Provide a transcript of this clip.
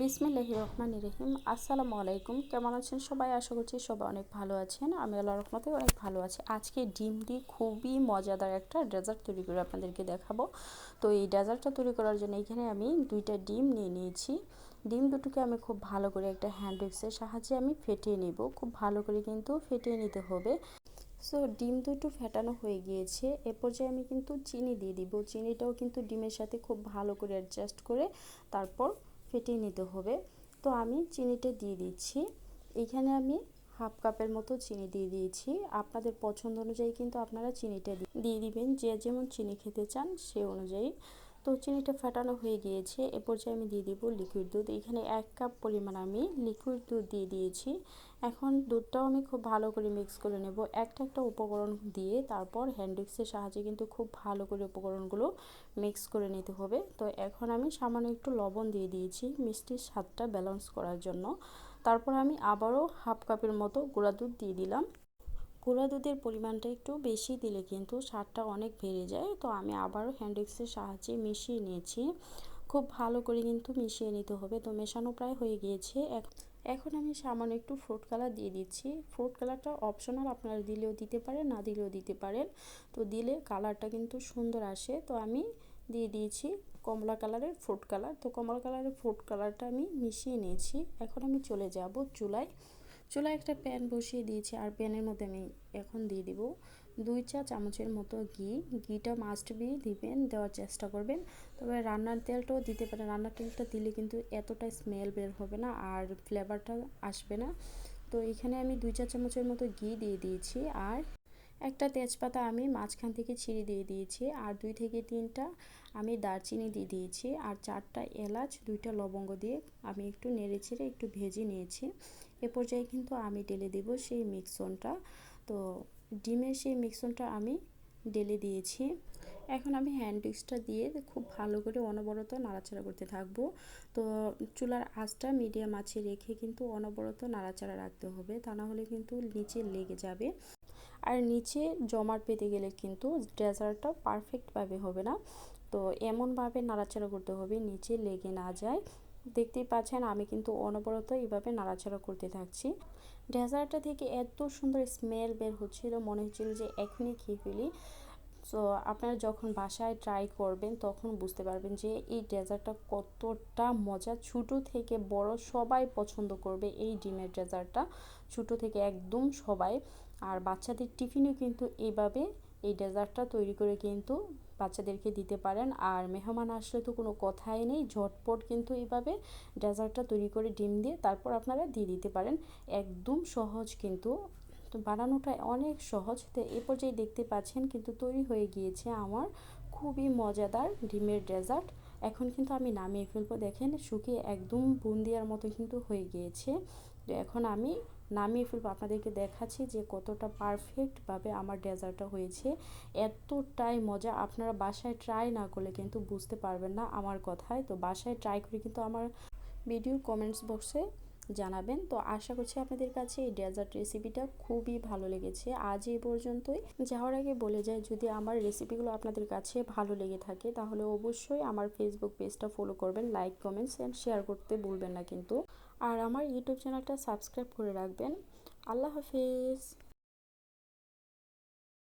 বিসমিল্লাহ রহমান রহিম আসসালামু আলাইকুম কেমন আছেন সবাই? আশা করছি সবাই অনেক ভালো আছেন। আমি আল্লাহ রহমতে অনেক ভালো আছি। আজকে ডিম দিয়ে খুবই মজাদার একটা ডেজার্ট তৈরি করে আপনাদেরকে দেখাবো। তো এই ডেজার্টটা তৈরি করার জন্য এখানে আমি দুইটা ডিম নিয়ে নিয়েছি। ডিম দুটোকে আমি খুব ভালো করে একটা হ্যান্ড উইক্সের সাহায্যে আমি ফেটিয়ে নিব। খুব ভালো করে কিন্তু ফেটিয়ে নিতে হবে। সো ডিম দুটো ফেটানো হয়ে গিয়েছে। এ পর্যায়ে আমি কিন্তু চিনি দিয়ে দিব। চিনিটাও কিন্তু ডিমের সাথে খুব ভালো করে অ্যাডজাস্ট করে তারপর ফেটিয়ে নিতে হবে। তো আমি চিনিটা দিয়ে দিচ্ছি। এখানে আমি হাফ কাপের মতো চিনি দিয়ে দিয়েছি। আপনাদের পছন্দ অনুযায়ী কিন্তু আপনারা চিনিটা দিয়ে দিবেন। যে যেমন চিনি খেতে চান সে অনুযায়ী। তো চিনিটা ফাটানো হয়ে গিয়েছে। এ পর্যায়ে আমি দিয়ে দিব লিকুইড দুধ। এখানে এক কাপ পরিমাণ আমি লিকুইড দুধ দিয়ে দিয়েছি। এখন দুধটাও আমি খুব ভালো করে মিক্স করে নেব। একটা একটা উপকরণ দিয়ে তারপর হ্যান্ডউইক্সের সাহায্যে কিন্তু খুব ভালো করে উপকরণগুলো মিক্স করে নিতে হবে। তো এখন আমি সামান্য একটু লবণ দিয়ে দিয়েছি মিষ্টির স্বাদটা ব্যালেন্স করার জন্য। তারপর আমি আবারও হাফ কাপের মতো গুঁড়া দুধ দিয়ে দিলাম। গুঁড়া দুধের পরিমাণটা একটু বেশি দিলে কিন্তু স্বাদটা অনেক বেড়ে যায়। তো আমি আবারও হ্যান্ডউইক্সের সাহায্যে মিশিয়ে নিয়েছি। খুব ভালো করে কিন্তু মিশিয়ে নিতে হবে। তো মেশানো প্রায় হয়ে গিয়েছে। এখন আমি সামান্য একটু ফ্রুট কালার দিয়ে দিচ্ছি। ফ্রুট কালারটা অপশনাল আপনারা দিলেও দিতে পারেন, না দিলেও দিতে পারেন। তো দিলে কালারটা কিন্তু সুন্দর আসে। তো আমি দিয়ে দিয়েছি কমলা কালারের ফ্রুট কালার তো কমলা কালারের ফ্রুট কালারটা আমি মিশিয়ে নিয়েছি। এখন আমি চলে যাব চুলায়। চুলায় একটা প্যান বসিয়ে দিয়েছি আর প্যানের মধ্যে আমি এখন দিয়ে দিব দুই চা চামচের মতো ঘি। ঘিটা মাস্ট বি দিবেন, দেওয়ার চেষ্টা করবেন। তবে রান্নার তেলটাও দিতে পারেন। রান্নার তেলটা দিলে কিন্তু এতটা স্মেল বের হবে না আর ফ্লেভারটা আসবে না। তো এখানে আমি দুই চা চামচের মতো ঘি দিয়ে দিয়েছি আর একটা তেজপাতা আমি মাঝখান থেকে ছিঁড়ে দিয়ে দিয়েছি, আর দুই থেকে তিনটা আমি দারচিনি দিয়ে দিয়েছি, আর চারটা এলাচ, দুইটা লবঙ্গ দিয়ে আমি একটু নেড়ে ছেড়ে একটু ভেজে নিয়েছি। এ পর্যায়ে কিন্তু আমি ঢেলে দেব সেই মিক্সনটা। তো ডিমের সেই মিক্সনটা আমি ঢেলে দিয়েছি। এখন আমি হ্যান্ড উইক্সটা দিয়ে খুব ভালো করে অনবরত নাড়াচাড়া করতে থাকব। তো চুলার আঁচটা মিডিয়াম আঁচে রেখে কিন্তু অনবরত নাড়াচাড়া রাখতে হবে, তা না হলে কিন্তু নিচে লেগে যাবে। আর নিচে জমাট পেতে গেলে কিন্তু ডেজার্টটা পারফেক্টভাবে হবে না। তো এমনভাবে নাড়াচাড়া করতে হবে, নিচে লেগে না যায়। দেখতেই পাচ্ছেন আমি কিন্তু অনবরত এইভাবে নাড়াচাড়া করতে থাকছি। ডেজার্টটা থেকে এত সুন্দর স্মেল বের হচ্ছিল, মনে হচ্ছিল যে এখনই খেয়ে ফেলি। সো আপনারা যখন বাসায় ট্রাই করবেন, তখন বুঝতে পারবেন যে এই ডেজার্টটা কতটা মজা। ছোটো থেকে বড় সবাই পছন্দ করবে এই ডিমের ডেজার্টটা। ছোটো থেকে একদম সবাই। আর বাচ্চাদের টিফিনেও কিন্তু এইভাবে এই ডেজার্টটা তৈরি করে কিন্তু বাচ্চাদেরকে দিতে পারেন। আর মেহমান আসলে তো কোনো কথাই নেই, ঝটপট কিন্তু এইভাবে ডেজার্টটা তৈরি করে ডিম দিয়ে তারপর আপনারা দিয়ে দিতে পারেন। একদম সহজ কিন্তু। তো বানানোটা অনেক সহজ। তো এ পর্যায়ে দেখতে পাচ্ছেন কিন্তু তৈরি হয়ে গিয়েছে আমার খুবই মজাদার ডিমের ডেজার্ট। এখন কিন্তু আমি নামিয়ে ফেলব। দেখেন, শুকিয়ে একদম বুন্দিয়ার মতো কিন্তু হয়ে গিয়েছে। তো এখন আমি নামিয়ে ফেলব। আপনাদেরকে দেখাচ্ছি যে কতটা পারফেক্টভাবে আমার ডেজার্টটা হয়েছে। এতটাই মজা। আপনারা বাসায় ট্রাই না করলে কিন্তু বুঝতে পারবেন না আমার কথায়। তো বাসায় ট্রাই করে কিন্তু আমার ভিডিও কমেন্টস বক্সে জানাবেন। তো আশা করছি আপনাদের কাছে এই ডেজার্ট রেসিপিটা খুবই ভালো লেগেছে। আজ এই পর্যন্তই। যাওয়ার আগে বলে যায় যদি আমার রেসিপিগুলো আপনাদের কাছে ভালো লেগে থাকে, তাহলে অবশ্যই আমার ফেসবুক পেজটা ফলো করবেন লাইক কমেন্টস অ্যান্ড শেয়ার করতে ভুলবেন না কিন্তু। আর আমার ইউটিউব চ্যানেলটা সাবস্ক্রাইব করে রাখবেন। আল্লাহ হাফিজ।